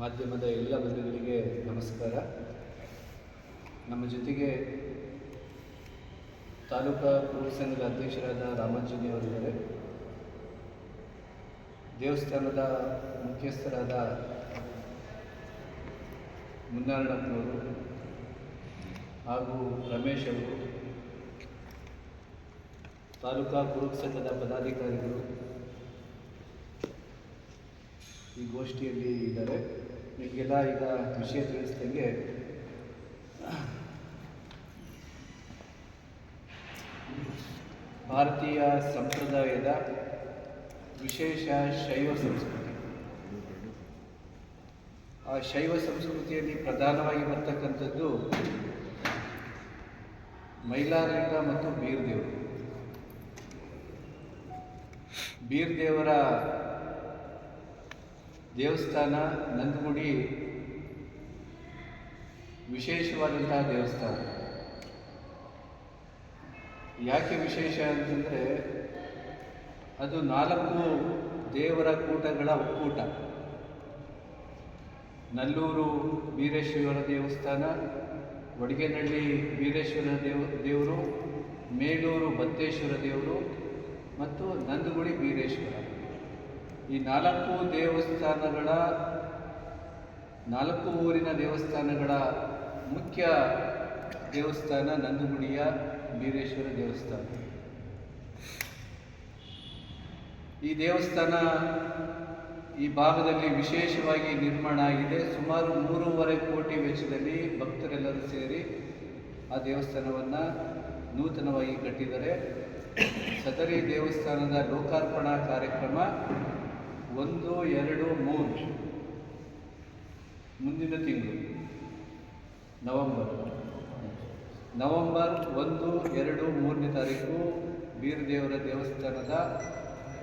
ಮಾಧ್ಯಮದ ಎಲ್ಲ ಬಂಧುಗಳಿಗೆ ನಮಸ್ಕಾರ. ನಮ್ಮ ಜೊತೆಗೆ ತಾಲೂಕಾ ಕುರುಬ ಸಂಘದ ಅಧ್ಯಕ್ಷರಾದ ರಾಮಾಂಜನಿ ಅವರಿದ್ದಾರೆ. ದೇವಸ್ಥಾನದ ಮುಖ್ಯಸ್ಥರಾದ ಮುನ್ನಾರಣಪ್ಪನವರು ಹಾಗೂ ರಮೇಶ್ ಅವರು, ತಾಲೂಕಾ ಕುರುಬ ಸಂಘದ ಪದಾಧಿಕಾರಿಗಳು ಈ ಗೋಷ್ಠಿಯಲ್ಲಿ ಇದ್ದಾರೆ. ನಿಮಗೆಲ್ಲ ಈಗ ವಿಷಯ ತಿಳಿಸ್ದಂಗೆ, ಭಾರತೀಯ ಸಂಪ್ರದಾಯದ ವಿಶೇಷ ಶೈವ ಸಂಸ್ಕೃತಿ. ಆ ಶೈವ ಸಂಸ್ಕೃತಿಯಲ್ಲಿ ಪ್ರಧಾನವಾಗಿ ಬರ್ತಕ್ಕಂಥದ್ದು ಮೈಲಾರಲಿಂಗ ಮತ್ತು ಬೀರ್ದೇವರು. ಬೀರ್ದೇವರ ದೇವಸ್ಥಾನ, ನಂದಗುಡಿ, ವಿಶೇಷವಾದಂತಹ ದೇವಸ್ಥಾನ. ಯಾಕೆ ವಿಶೇಷ ಅಂತಂದರೆ, ಅದು ನಾಲ್ಕು ದೇವರ ಕೂಟಗಳ ಒಕ್ಕೂಟ. ನಲ್ಲೂರು ವೀರೇಶ್ವರ ದೇವಸ್ಥಾನ ಒಡಗೇನಹಳ್ಳಿ ವೀರೇಶ್ವರ ದೇವ, ದೇವರು ಮೇಲೂರು ಬತ್ತೇಶ್ವರ ದೇವರು, ಮತ್ತು ನಂದಗುಡಿ ವೀರೇಶ್ವರ ಈ ನಾಲ್ಕು ದೇವಸ್ಥಾನಗಳ, ನಾಲ್ಕು ಊರಿನ ದೇವಸ್ಥಾನಗಳ ಮುಖ್ಯ ದೇವಸ್ಥಾನ ನಂದಗುಡಿಯ ಬೀರೇಶ್ವರ ದೇವಸ್ಥಾನ. ಈ ದೇವಸ್ಥಾನ ಈ ಭಾಗದಲ್ಲಿ ವಿಶೇಷವಾಗಿ ನಿರ್ಮಾಣ ಆಗಿದೆ. ಸುಮಾರು ಮೂರುವರೆ ಕೋಟಿ ವೆಚ್ಚದಲ್ಲಿ ಭಕ್ತರೆಲ್ಲರೂ ಸೇರಿ ಆ ದೇವಸ್ಥಾನವನ್ನು ನೂತನವಾಗಿ ಕಟ್ಟಿದ್ದಾರೆ. ಸದರಿ ದೇವಸ್ಥಾನದ ಲೋಕಾರ್ಪಣಾ ಕಾರ್ಯಕ್ರಮ ಒಂದು, ಎರಡು, ಮೂರು. ಮುಂದಿನ ತಿಂಗಳು. ನವಂಬರ್. ನವಂಬರ್ ಒಂದು, ಎರಡು, ಮೂರನೇ ತಾರೀಕು ಬೀರದೇವರ ದೇವಸ್ಥಾನದ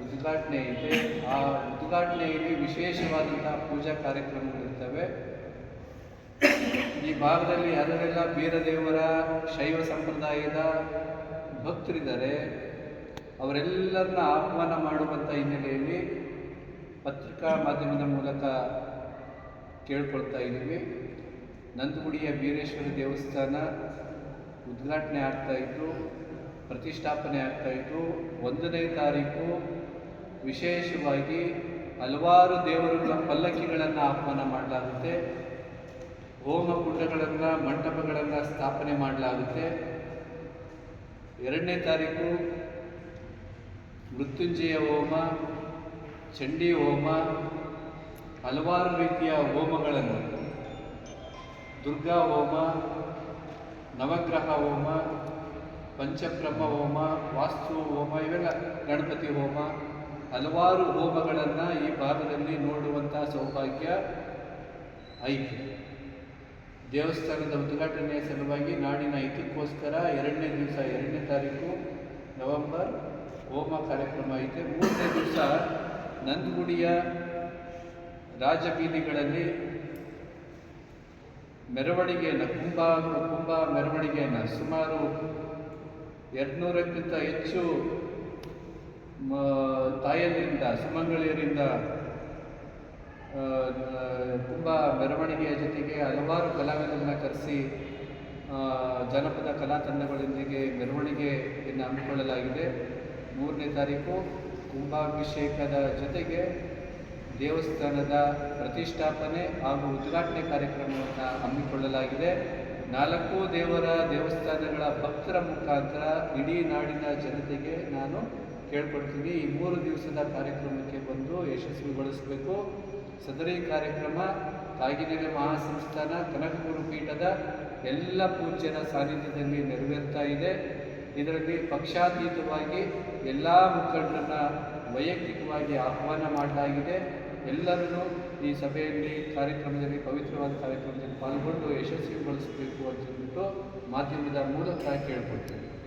ಉದ್ಘಾಟನೆ ಇದೆ. ಆ ಉದ್ಘಾಟನೆಯಲ್ಲಿ ವಿಶೇಷವಾದಂತಹ ಪೂಜಾ ಕಾರ್ಯಕ್ರಮಗಳಿರ್ತವೆ. ಈ ಭಾಗದಲ್ಲಿ ಯಾರೆಲ್ಲ ಬೀರದೇವರ ಶೈವ ಸಂಪ್ರದಾಯದ ಭಕ್ತರಿದ್ದಾರೆ, ಅವರೆಲ್ಲರನ್ನ ಆಹ್ವಾನ ಮಾಡುವಂಥ ಹಿನ್ನೆಲೆಯಲ್ಲಿ ಮಾಧ್ಯಮದ ಮೂಲಕ ಕೇಳ್ಕೊಳ್ತಾ ಇದ್ದೀವಿ ನಂದಗುಡಿಯ ಬೀರೇಶ್ವರ ದೇವಸ್ಥಾನ ಉದ್ಘಾಟನೆ ಆಗ್ತಾ ಇತ್ತು ಪ್ರತಿಷ್ಠಾಪನೆ ಆಗ್ತಾ ಇತ್ತು ಒಂದನೇ ತಾರೀಕು ವಿಶೇಷವಾಗಿ ಹಲವಾರು ದೇವರುಗಳ ಪಲ್ಲಕ್ಕಿಗಳನ್ನು ಆಹ್ವಾನ ಮಾಡಲಾಗುತ್ತೆ. ಹೋಮ ಕುಂಡಗಳನ್ನು, ಮಂಟಪಗಳನ್ನು ಸ್ಥಾಪನೆ ಮಾಡಲಾಗುತ್ತೆ. ಎರಡನೇ ತಾರೀಕು ಮೃತ್ಯುಂಜಯ ಹೋಮ ಚಂಡಿ ಹೋಮ, ಹಲವಾರು ರೀತಿಯ ಹೋಮಗಳನ್ನು. ದುರ್ಗಾ ಹೋಮ, ನವಗ್ರಹ ಹೋಮ, ಪಂಚಬ್ರಹ್ಮ ಹೋಮ, ವಾಸ್ತು ಹೋಮ, ಇವೆಲ್ಲ ಗಣಪತಿ ಹೋಮ. ಹಲವಾರು ಹೋಮಗಳನ್ನು ಈ ಭಾಗದಲ್ಲಿ ನೋಡುವಂಥ ಸೌಭಾಗ್ಯ ಐತೆ ದೇವಸ್ಥಾನದ ಉದ್ಘಾಟನೆಯ ಸಲುವಾಗಿ ನಾಡಿನ ಇದಕ್ಕೋಸ್ಕರ ಎರಡನೇ ದಿವಸ, ಎರಡನೇ ತಾರೀಕು ನವೆಂಬರ್ ಹೋಮ ಕಾರ್ಯಕ್ರಮ ಐತೆ. ಮೂರನೇ ದಿವಸ ನಂದಗುಡಿಯ ರಾಜಬೀದಿಗಳಲ್ಲಿ ಮೆರವಣಿಗೆಯನ್ನು ಕುಂಭ ಕುಂಭ ಮೆರವಣಿಗೆಯನ್ನು ಸುಮಾರು ಎರಡುನೂರಕ್ಕಿಂತ ಹೆಚ್ಚು ತಾಯಂದಿರಿಂದ ಸುಮಂಗಳಿಯರಿಂದ ತುಂಬ ಮೆರವಣಿಗೆಯ ಜೊತೆಗೆ ಹಲವಾರು ಕಲಾವಿದರನ್ನ ಕರೆಸಿ ಜನಪದ ಕಲಾ ತಂಡಗಳೊಂದಿಗೆ ಮೆರವಣಿಗೆಯನ್ನು ಹಮ್ಮಿಕೊಳ್ಳಲಾಗಿದೆ. ಮೂರನೇ ತಾರೀಕು ಕುಂಭಾಭಿಷೇಕದ ಜೊತೆಗೆ ದೇವಸ್ಥಾನದ ಪ್ರತಿಷ್ಠಾಪನೆ ಹಾಗೂ ಉದ್ಘಾಟನೆ ಕಾರ್ಯಕ್ರಮವನ್ನು ಹಮ್ಮಿಕೊಳ್ಳಲಾಗಿದೆ. ನಾಲ್ಕು ದೇವರ ದೇವಸ್ಥಾನಗಳ ಭಕ್ತರ ಮುಖಾಂತರ ಇಡೀ ನಾಡಿನ ಜನತೆಗೆ ನಾನು ಕೇಳ್ಕೊಡ್ತೀನಿ. ಈ ಮೂರು ದಿವಸದ ಕಾರ್ಯಕ್ರಮಕ್ಕೆ ಬಂದು ಯಶಸ್ವಿಗೊಳಿಸಬೇಕು ಸದರಿ ಕಾರ್ಯಕ್ರಮ, ಕಾಗಿನೆಲೆ ಮಹಾಸಂಸ್ಥಾನ, ಕನಕಗುರು ಪೀಠದ ಎಲ್ಲ ಪೂಜ್ಯರ ಸಾನ್ನಿಧ್ಯದಲ್ಲಿ ನೆರವೇರ್ತಾ ಇದೆ. ಇದರಲ್ಲಿ ಪಕ್ಷಾತೀತವಾಗಿ ಎಲ್ಲ ಮುಖಂಡರನ್ನ ವೈಯಕ್ತಿಕವಾಗಿ ಆಹ್ವಾನ ಮಾಡಲಾಗಿದೆ. ಎಲ್ಲರನ್ನೂ ಈ ಸಭೆಯಲ್ಲಿ ಕಾರ್ಯಕ್ರಮದಲ್ಲಿ, ಪವಿತ್ರವಾದ ಕಾರ್ಯಕ್ರಮದಲ್ಲಿ ಪಾಲ್ಗೊಂಡು ಯಶಸ್ವಿಗೊಳಿಸಬೇಕು ಅಂತ ಹೇಳ್ಬಿಟ್ಟು ಮಾಧ್ಯಮದ ಮೂಲಕ ಕೇಳ್ಕೊಳ್ತೇವೆ